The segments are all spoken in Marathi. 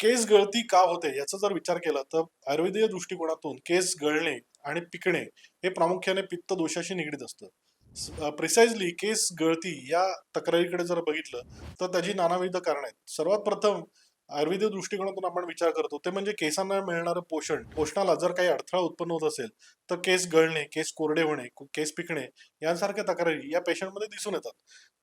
केस गळती का होते याचा जर विचार केला तर आयुर्वेदीय दृष्टिकोनातून केस गळणे आणि पिकणे हे प्रामुख्याने पित्त दोषाशी निगडीत असतं. प्रिसाइजली केस गळती या तक्रारीकडे जर बघितलं तर त्याची नानाविध कारण आहेत. सर्वात प्रथम आयुर्वेदिक दृष्टिकोनातून आपण विचार करतो ते म्हणजे केसांना मिळणारं पोषण. पोषणाला जर काही अडथळा उत्पन्न होत असेल तर केस गळणे केस कोरडे होणे केस पिकणे यांसारख्या तक्रारी या पेशंटमध्ये दिसून येतात.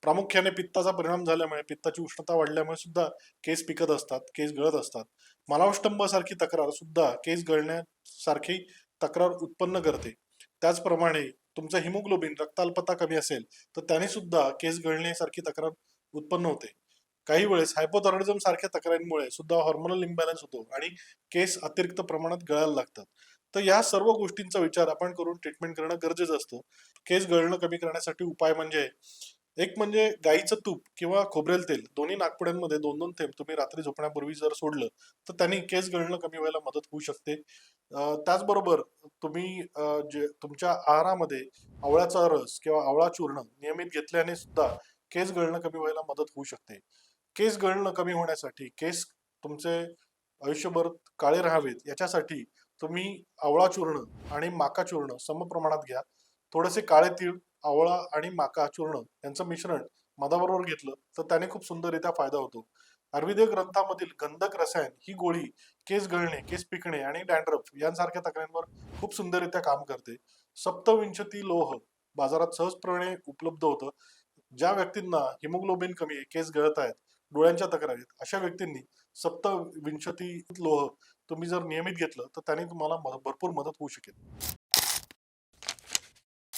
प्रामुख्याने पित्ताचा परिणाम झाल्यामुळे पित्ताची उष्णता वाढल्यामुळे सुद्धा केस पिकत असतात केस गळत असतात. मलावष्टंभ सारखी तक्रार सुद्धा केस गळण्यासारखी तक्रार उत्पन्न करते. त्याचप्रमाणे तुमचं हिमोग्लोबिन रक्ताल्पता कमी असेल तर त्याने सुद्धा केस गळण्यासारखी तक्रार उत्पन्न होते. काही वेळेस हायपोथॉयरॉइडिझम सारख्या तक्रारींमुळे सुद्धा हॉर्मोनल इम्बॅलन्स होतो आणि केस अतिरिक्त प्रमाणात गळायला लागतात. तर या सर्व गोष्टींचा विचार आपण करून ट्रीटमेंट करणं गरजेचं असतं. केस गळणं कमी करण्यासाठी उपाय म्हणजे एक म्हणजे गाईचं तूप किंवा खोबरेल तेल दोन्ही नागपुड्यांमध्ये दोन दोन थेंब तुम्ही रात्री झोपण्यापूर्वी जर सोडलं तर त्यांनी केस गळणं कमी व्हायला मदत होऊ शकते. त्याचबरोबर तुम्ही जे तुमच्या आहारामध्ये आवळ्याचा रस किंवा आवळा चूर्ण नियमित घेतल्याने सुद्धा केस गळणं कमी व्हायला मदत होऊ शकते. केस गळणं कमी होण्यासाठी केस तुमचे आयुष्यभर काळे राहावेत याच्यासाठी तुम्ही आवळा चूर्ण आणि माका चूर्ण समप्रमाणात घ्या. थोडेसे काळे तीळ आवळा आणि माका चूर्ण यांचं मिश्रण मधाबरोबर घेतलं तर त्याने खूप सुंदररित्या फायदा होतो. आयुर्वेदिक ग्रंथामधील गंधक रसायन ही गोळी केस गळणे केस पिकणे आणि डॅन्ड्रफ यांसारख्या तक्रारींवर खूप सुंदररित्या काम करते. सप्तविंशती लोह बाजारात सहजपणे उपलब्ध होतं. ज्या व्यक्तींना हिमोग्लोबिन कमी आहे केस गळत आहेत डोळ्यांच्या तक्रारी आहेत. अशा व्यक्तींनी सप्तविंशती लोह तुम्ही जर नियमित घेतलं तर त्याने तुम्हाला भरपूर मदत होऊ शकेल.